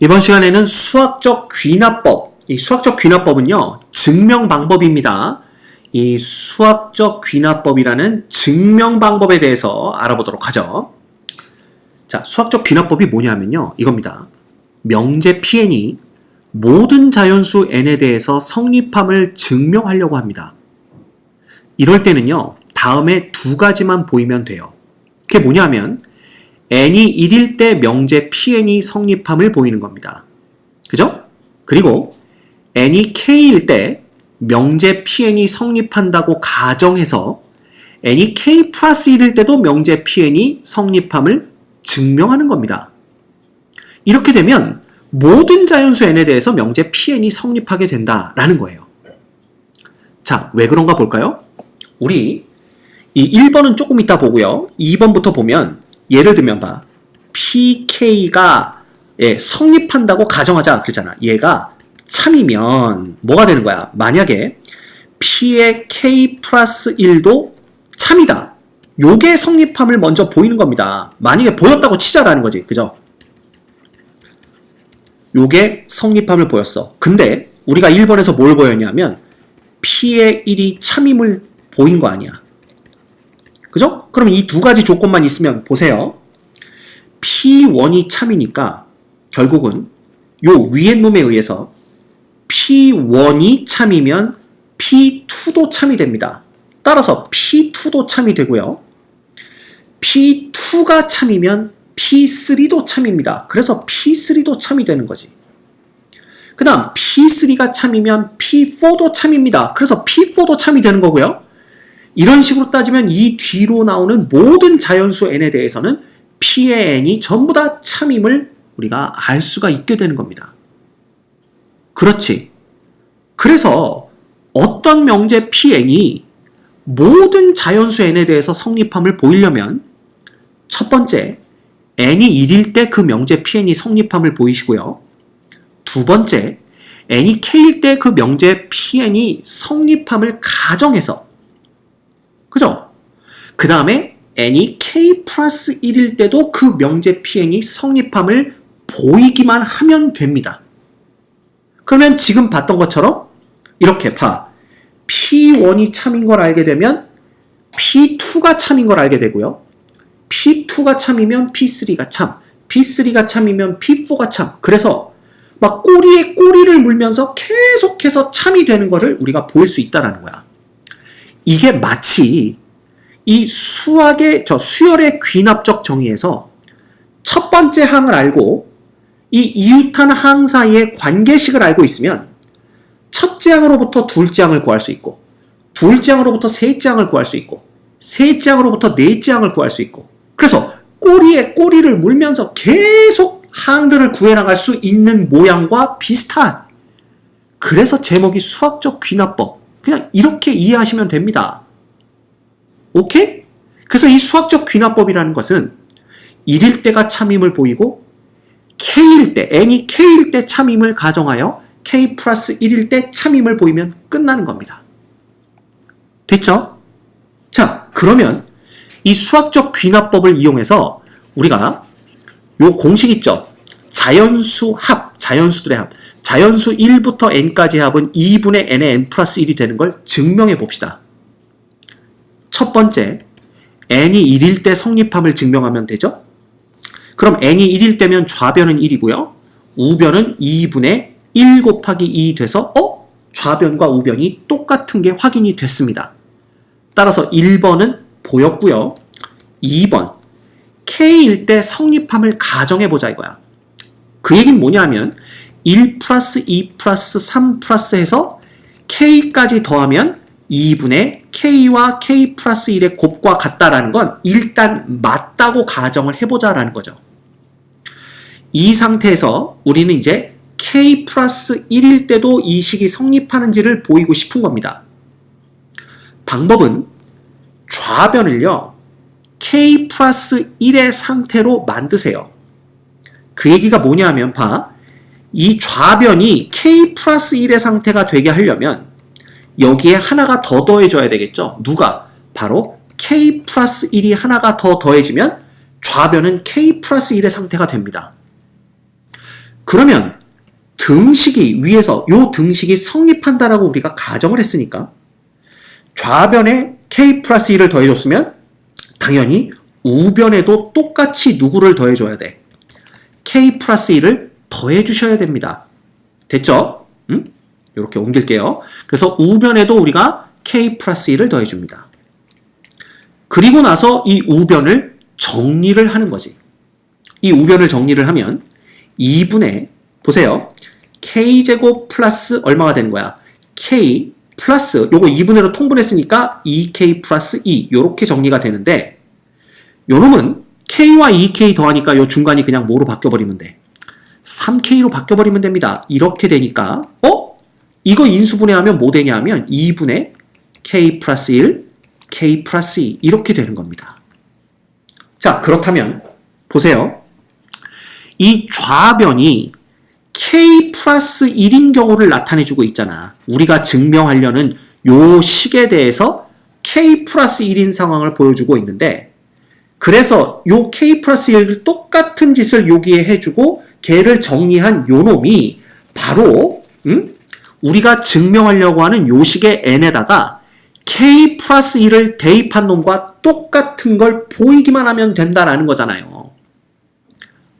이번 시간에는 수학적 귀납법. 이 수학적 귀납법은요, 증명 방법입니다. 이 수학적 귀납법이라는 증명 방법에 대해서 알아보도록 하죠. 자, 수학적 귀납법이 뭐냐면요, 이겁니다. 명제 Pn이 모든 자연수 N에 대해서 성립함을 증명하려고 합니다. 이럴 때는요, 다음에 두 가지만 보이면 돼요. 그게 뭐냐면, n이 1일 때 명제 Pn이 성립함을 보이는 겁니다. 그죠? 그리고 n이 k일 때 명제 Pn이 성립한다고 가정해서 n이 k 플러스 1일 때도 명제 Pn이 성립함을 증명하는 겁니다. 이렇게 되면 모든 자연수 n에 대해서 명제 Pn이 성립하게 된다라는 거예요. 자, 왜 그런가 볼까요? 우리 이 1번은 조금 이따 보고요. 2번부터 보면 예를 들면 봐. PK가 예, 성립한다고 가정하자 그랬잖아. 얘가 참이면 뭐가 되는 거야? 만약에 P의 K 플러스 1도 참이다. 요게 성립함을 먼저 보이는 겁니다. 만약에 보였다고 치자라는 거지. 그죠? 요게 성립함을 보였어. 근데 우리가 1번에서 뭘 보였냐면 P의 1이 참임을 보인 거 아니야. 그죠? 그럼 이 두 가지 조건만 있으면 보세요. P1이 참이니까 결국은 요 위의 놈에 의해서 P1이 참이면 P2도 참이 됩니다. 따라서 P2도 참이 되고요. P2가 참이면 P3도 참입니다. 그래서 P3도 참이 되는 거지. 그 다음 P3가 참이면 P4도 참입니다. 그래서 P4도 참이 되는 거고요. 이런 식으로 따지면 이 뒤로 나오는 모든 자연수 n에 대해서는 p의 n이 전부 다 참임을 우리가 알 수가 있게 되는 겁니다. 그렇지. 그래서 어떤 명제 pn이 모든 자연수 n에 대해서 성립함을 보이려면 첫 번째, n이 1일 때 그 명제 pn이 성립함을 보이시고요. 두 번째, n이 k일 때 그 명제 pn이 성립함을 가정해서 그죠? 그 다음에 n이 k 플러스 1일 때도 그 명제 pn이 성립함을 보이기만 하면 됩니다. 그러면 지금 봤던 것처럼 이렇게 봐. p1이 참인 걸 알게 되면 p2가 참인 걸 알게 되고요. p2가 참이면 p3가 참, p3가 참이면 p4가 참. 그래서 막 꼬리에 꼬리를 물면서 계속해서 참이 되는 것을 우리가 볼 수 있다라는 거야. 이게 마치 이 수학의 저 수열의 귀납적 정의에서 첫 번째 항을 알고 이 이웃한 항 사이의 관계식을 알고 있으면 첫째 항으로부터 둘째 항을 구할 수 있고 둘째 항으로부터 셋째 항을 구할 수 있고 셋째 항으로부터 넷째 항을 구할 수 있고 그래서 꼬리에 꼬리를 물면서 계속 항들을 구해나갈 수 있는 모양과 비슷한 그래서 제목이 수학적 귀납법 그냥 이렇게 이해하시면 됩니다. 오케이? 그래서 이 수학적 귀납법이라는 것은 1일 때가 참임을 보이고 K일 때, N이 K일 때 참임을 가정하여 K 플러스 1일 때 참임을 보이면 끝나는 겁니다. 됐죠? 자, 그러면 이 수학적 귀납법을 이용해서 우리가 요 공식 있죠? 자연수 합, 자연수들의 합. 자연수 1부터 n까지 합은 2분의 n의 n 플러스 1이 되는 걸 증명해 봅시다. 첫 번째, n이 1일 때 성립함을 증명하면 되죠? 그럼 n이 1일 때면 좌변은 1이고요. 우변은 2분의 1 곱하기 2 돼서 어? 좌변과 우변이 똑같은 게 확인이 됐습니다. 따라서 1번은 보였고요. 2번, k일 때 성립함을 가정해보자 이거야. 그 얘기는 뭐냐면 1 플러스 2 플러스 3 플러스 해서 k까지 더하면 2분의 k와 k 플러스 1의 곱과 같다라는 건 일단 맞다고 가정을 해보자라는 거죠. 이 상태에서 우리는 이제 k 플러스 1일 때도 이 식이 성립하는지를 보이고 싶은 겁니다. 방법은 좌변을요, k 플러스 1의 상태로 만드세요. 그 얘기가 뭐냐면 봐. 이 좌변이 k 플러스 1의 상태가 되게 하려면 여기에 하나가 더 더해져야 되겠죠. 누가? 바로 k 플러스 1이 하나가 더 더해지면 좌변은 k 플러스 1의 상태가 됩니다. 그러면 등식이 위에서 요 등식이 성립한다라고 우리가 가정을 했으니까 좌변에 k 플러스 1을 더해줬으면 당연히 우변에도 똑같이 누구를 더해줘야 돼? K 플러스 1을 더해 주셔야 됩니다. 됐죠? 음? 이렇게 옮길게요. 그래서 우변에도 우리가 k 플러스 1을 더해 줍니다. 그리고 나서 이 우변을 정리를 하는 거지. 이 우변을 정리를 하면 2분의 보세요. k제곱 플러스 얼마가 되는 거야? k 플러스 요거 2분의로 통분했으니까 2k 플러스 2 요렇게 정리가 되는데 요놈은 k와 2k 더하니까 요 중간이 그냥 뭐로 바뀌어버리면 돼? 3k로 바뀌어버리면 됩니다. 이렇게 되니까 어? 이거 인수분해하면 뭐 되냐 하면 2분의 k 플러스 1, k 플러스 2 이렇게 되는 겁니다. 자 그렇다면 보세요. 이 좌변이 k 플러스 1인 경우를 나타내주고 있잖아. 우리가 증명하려는 요 식에 대해서 k 플러스 1인 상황을 보여주고 있는데 그래서 요 k 플러스 1 똑같은 짓을 여기에 해주고 걔를 정리한 요 놈이 바로 음? 우리가 증명하려고 하는 요 식의 n에다가 k 플러스 1을 대입한 놈과 똑같은 걸 보이기만 하면 된다라는 거잖아요.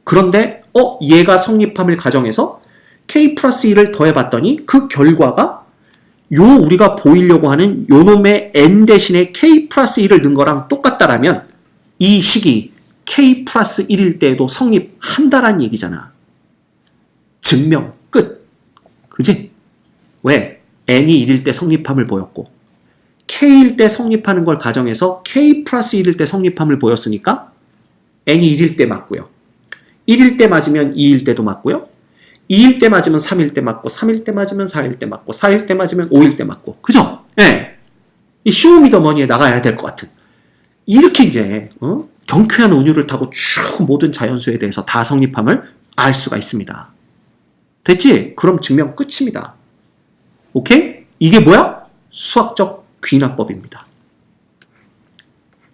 그런데 어 얘가 성립함을 가정해서 k 플러스 1을 더해봤더니 그 결과가 요 우리가 보이려고 하는 요 놈의 n 대신에 k 플러스 1을 넣은 거랑 똑같다라면 이 식이 k 플러스 1일 때에도 성립한다란 얘기잖아. 증명 끝. 그지? 왜? n이 1일 때 성립함을 보였고 k일 때 성립하는 걸 가정해서 k 플러스 1일 때 성립함을 보였으니까 n이 1일 때 맞고요. 1일 때 맞으면 2일 때도 맞고요. 2일 때 맞으면 3일 때 맞고 3일 때 맞으면 4일 때 맞고 4일 때 맞으면 5일 때 맞고 그죠? 예. 네. 이 쇼미더머니에 나가야 될 것 같은 이렇게 이제 어? 경쾌한 운율을 타고 쭉 모든 자연수에 대해서 다 성립함을 알 수가 있습니다. 됐지? 그럼 증명 끝입니다. 오케이? 이게 뭐야? 수학적 귀납법입니다.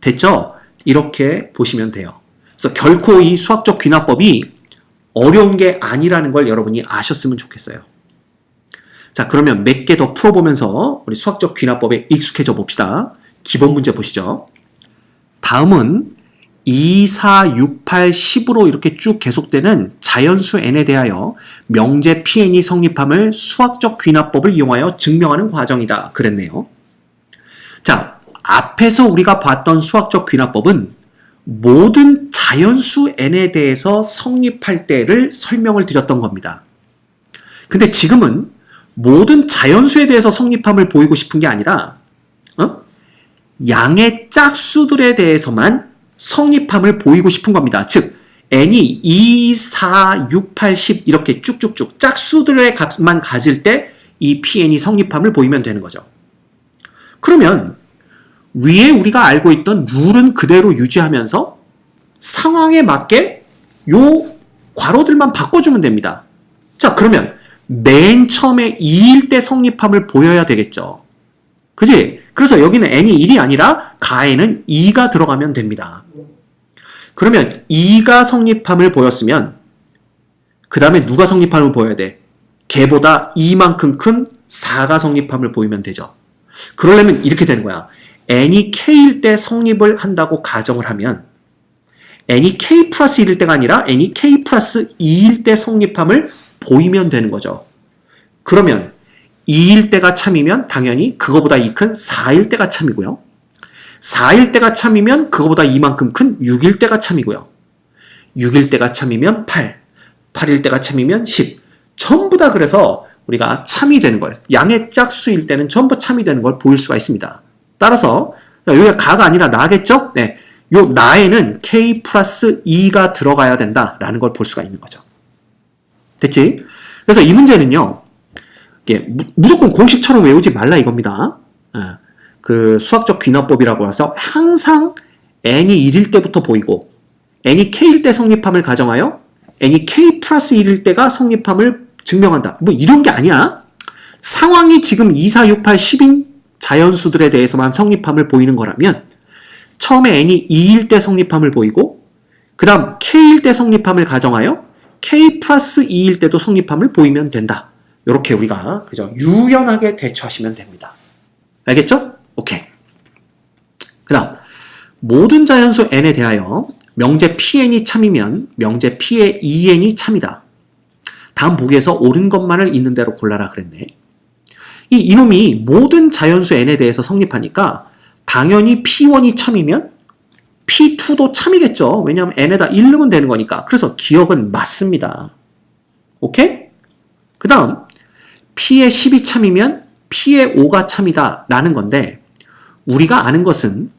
됐죠? 이렇게 보시면 돼요. 그래서 결코 이 수학적 귀납법이 어려운 게 아니라는 걸 여러분이 아셨으면 좋겠어요. 자, 그러면 몇 개 더 풀어보면서 우리 수학적 귀납법에 익숙해져 봅시다. 기본 문제 보시죠. 다음은 2, 4, 6, 8, 10으로 이렇게 쭉 계속되는 자연수 n에 대하여 명제 pn이 성립함을 수학적 귀납법을 이용하여 증명하는 과정이다. 그랬네요. 자, 앞에서 우리가 봤던 수학적 귀납법은 모든 자연수 n에 대해서 성립할 때를 설명을 드렸던 겁니다. 근데 지금은 모든 자연수에 대해서 성립함을 보이고 싶은 게 아니라 어? 양의 짝수들에 대해서만 성립함을 보이고 싶은 겁니다. 즉 n이 2, 4, 6, 8, 10 이렇게 쭉쭉쭉 짝수들의 값만 가질 때 이 pn이 성립함을 보이면 되는 거죠. 그러면 위에 우리가 알고 있던 룰은 그대로 유지하면서 상황에 맞게 요 괄호들만 바꿔주면 됩니다. 자, 그러면 맨 처음에 2일 때 성립함을 보여야 되겠죠. 그지? 그래서 여기는 n이 1이 아니라 가에는 2가 들어가면 됩니다. 그러면 2가 성립함을 보였으면 그 다음에 누가 성립함을 보여야 돼? 걔보다 2만큼 큰 4가 성립함을 보이면 되죠. 그러려면 이렇게 되는 거야. n이 k일 때 성립을 한다고 가정을 하면 n이 k 플러스 1일 때가 아니라 n이 k 플러스 2일 때 성립함을 보이면 되는 거죠. 그러면 2일 때가 참이면 당연히 그거보다 2 큰 4일 때가 참이고요. 4일 때가 참이면 그거보다 이만큼 큰 6일 때가 참이고요. 6일 때가 참이면 8, 8일 때가 참이면 10. 전부 다 그래서 우리가 참이 되는 걸, 양의 짝수일 때는 전부 참이 되는 걸 보일 수가 있습니다. 따라서 여기가 가가 아니라 나겠죠? 네. 요 나에는 k 플러스 2가 들어가야 된다라는 걸 볼 수가 있는 거죠. 됐지? 그래서 이 문제는요. 이게 무조건 공식처럼 외우지 말라 이겁니다. 그 수학적 귀납법이라고 해서 항상 n이 1일 때부터 보이고 n이 k일 때 성립함을 가정하여 n이 k 플러스 1일 때가 성립함을 증명한다. 뭐 이런 게 아니야. 상황이 지금 2, 4, 6, 8, 10인 자연수들에 대해서만 성립함을 보이는 거라면 처음에 n이 2일 때 성립함을 보이고 그 다음 k일 때 성립함을 가정하여 k 플러스 2일 때도 성립함을 보이면 된다. 이렇게 우리가 그죠 유연하게 대처하시면 됩니다. 알겠죠? 오케이. 그다음 모든 자연수 n에 대하여 명제 pn이 참이면 명제 p의 2n이 참이다. 다음 보기에서 옳은 것만을 있는 대로 골라라 그랬네. 이 이놈이 모든 자연수 n에 대해서 성립하니까 당연히 p1이 참이면 p2도 참이겠죠. 왜냐하면 n에다 1 넣으면 되는 거니까. 그래서 기억은 맞습니다. 오케이? 그 다음 p의 10이 참이면 p의 5가 참이다 라는 건데 우리가 아는 것은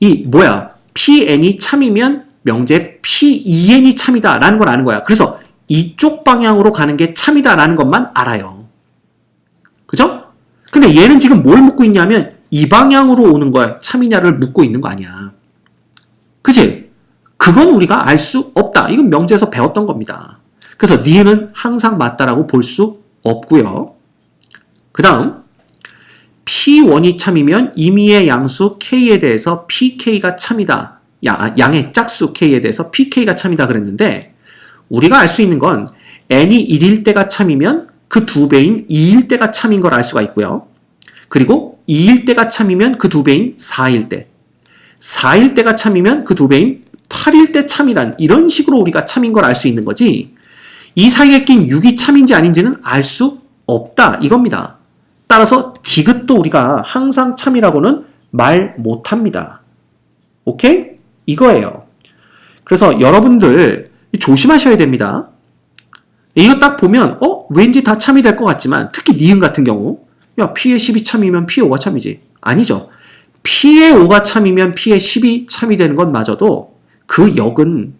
이 뭐야 pn이 참이면 명제 p2n이 참이다 라는 걸 아는 거야. 그래서 이쪽 방향으로 가는 게 참이다 라는 것만 알아요. 그죠? 근데 얘는 지금 뭘 묻고 있냐면 이 방향으로 오는 걸 참이냐를 묻고 있는 거 아니야. 그지? 그건 우리가 알 수 없다. 이건 명제에서 배웠던 겁니다. 그래서 니은 항상 맞다라고 볼 수 없고요. 그 다음 P1이 참이면 임의의 양수 K에 대해서 PK가 참이다. 양, 의 짝수 K에 대해서 PK가 참이다 그랬는데 우리가 알 수 있는 건 n이 1일 때가 참이면 그 두 배인 2일 때가 참인 걸 알 수가 있고요. 그리고 2일 때가 참이면 그 두 배인 4일 때. 4일 때가 참이면 그 두 배인 8일 때 참이란 이런 식으로 우리가 참인 걸 알 수 있는 거지. 이 사이에 낀 6이 참인지 아닌지는 알 수 없다 이겁니다. 따라서 디귿도 우리가 항상 참이라고는 말 못합니다. 오케이? 이거예요. 그래서 여러분들 조심하셔야 됩니다. 이거 딱 보면 어 왠지 다 참이 될 것 같지만 특히 니은 같은 경우 야 P의 10이 참이면 P의 5가 참이지 아니죠. P의 5가 참이면 P의 10이 참이 되는 건 마저도 그 역은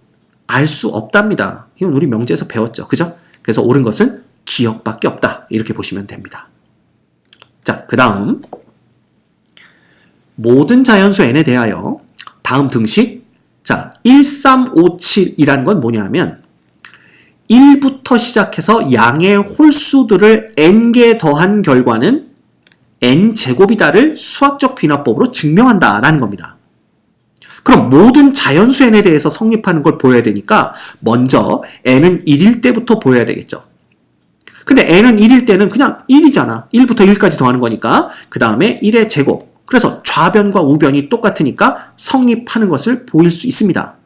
알 수 없답니다. 이건 우리 명제에서 배웠죠. 그죠? 그래서 옳은 것은 기억밖에 없다. 이렇게 보시면 됩니다. 자, 그 다음 모든 자연수 n에 대하여 다음 등식 자, 1357이라는 건 뭐냐면 1부터 시작해서 양의 홀수들을 n개 더한 결과는 n제곱이다를 수학적 귀납법으로 증명한다라는 겁니다. 그럼 모든 자연수 n에 대해서 성립하는 걸 보여야 되니까 먼저 n은 1일 때부터 보여야 되겠죠. 근데 n은 1일 때는 그냥 1이잖아. 1부터 1까지 더하는 거니까 그 다음에 1의 제곱. 그래서 좌변과 우변이 똑같으니까 성립하는 것을 보일 수 있습니다.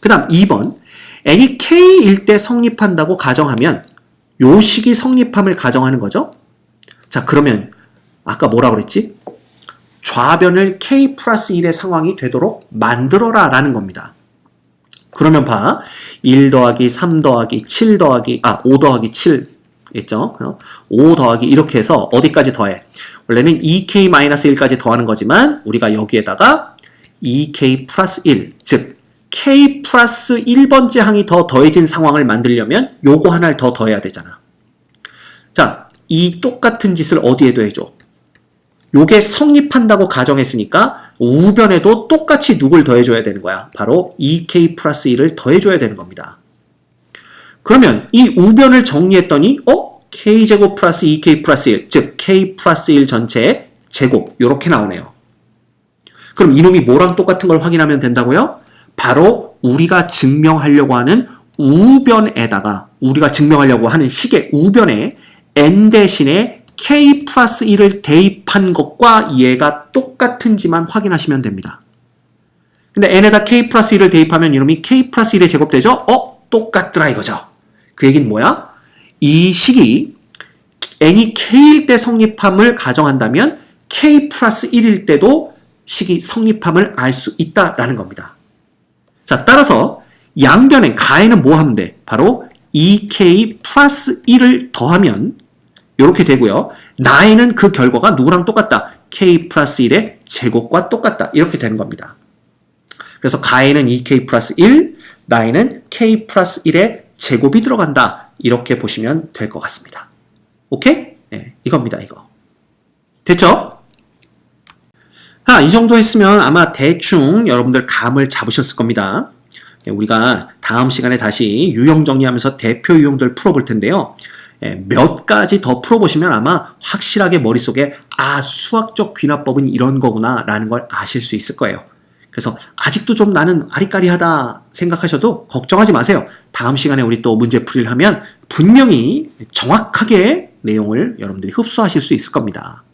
그 다음 2번 n이 k일 때 성립한다고 가정하면 요 식이 성립함을 가정하는 거죠. 자 그러면 아까 뭐라 그랬지? 좌변을 k 플러스 1의 상황이 되도록 만들어라 라는 겁니다. 그러면 봐. 1 더하기 3 더하기 7 더하기 아 5 더하기 7 있죠? 5 더하기 이렇게 해서 어디까지 더해? 원래는 2k-1까지 더하는 거지만 우리가 여기에다가 2k 플러스 1, 즉 k 플러스 1번째 항이 더 더해진 상황을 만들려면 요거 하나를 더 더해야 되잖아. 자, 이 똑같은 짓을 어디에 더해줘? 요게 성립한다고 가정했으니까 우변에도 똑같이 누굴 더해줘야 되는 거야. 바로 2k 플러스 1을 더해줘야 되는 겁니다. 그러면 이 우변을 정리했더니 어? k제곱 플러스 2k 플러스 1, 즉 k 플러스 1 전체의 제곱 이렇게 나오네요. 그럼 이놈이 뭐랑 똑같은 걸 확인하면 된다고요? 바로 우리가 증명하려고 하는 우변에다가 우리가 증명하려고 하는 식의 우변에 n 대신에 k 플러스 1을 대입한 것과 얘가 똑같은지만 확인하시면 됩니다. 근데 n에다 k 플러스 1을 대입하면 이놈이 k 플러스 1의 제곱 되죠? 어? 똑같더라 이거죠. 그 얘기는 뭐야? 이 식이 n이 k일 때 성립함을 가정한다면 k 플러스 1일 때도 식이 성립함을 알 수 있다라는 겁니다. 자, 따라서 양변에 가에는 뭐 하면 돼? 바로 2k 플러스 1을 더하면 이렇게 되고요. 나에는 그 결과가 누구랑 똑같다? k 플러스 1의 제곱과 똑같다. 이렇게 되는 겁니다. 그래서 가에는 2k 플러스 1, 나에는 k 플러스 1의 제곱이 들어간다. 이렇게 보시면 될 것 같습니다. 오케이? 네, 이겁니다, 이거. 됐죠? 자, 이 정도 했으면 아마 대충 여러분들 감을 잡으셨을 겁니다. 네, 우리가 다음 시간에 다시 유형 정리하면서 대표 유형들 풀어볼 텐데요. 네, 몇 가지 더 풀어보시면 아마 확실하게 머릿속에 아, 수학적 귀납법은 이런 거구나 라는 걸 아실 수 있을 거예요. 그래서 아직도 좀 나는 아리까리하다 생각하셔도 걱정하지 마세요. 다음 시간에 우리 또 문제풀이를 하면 분명히 정확하게 내용을 여러분들이 흡수하실 수 있을 겁니다.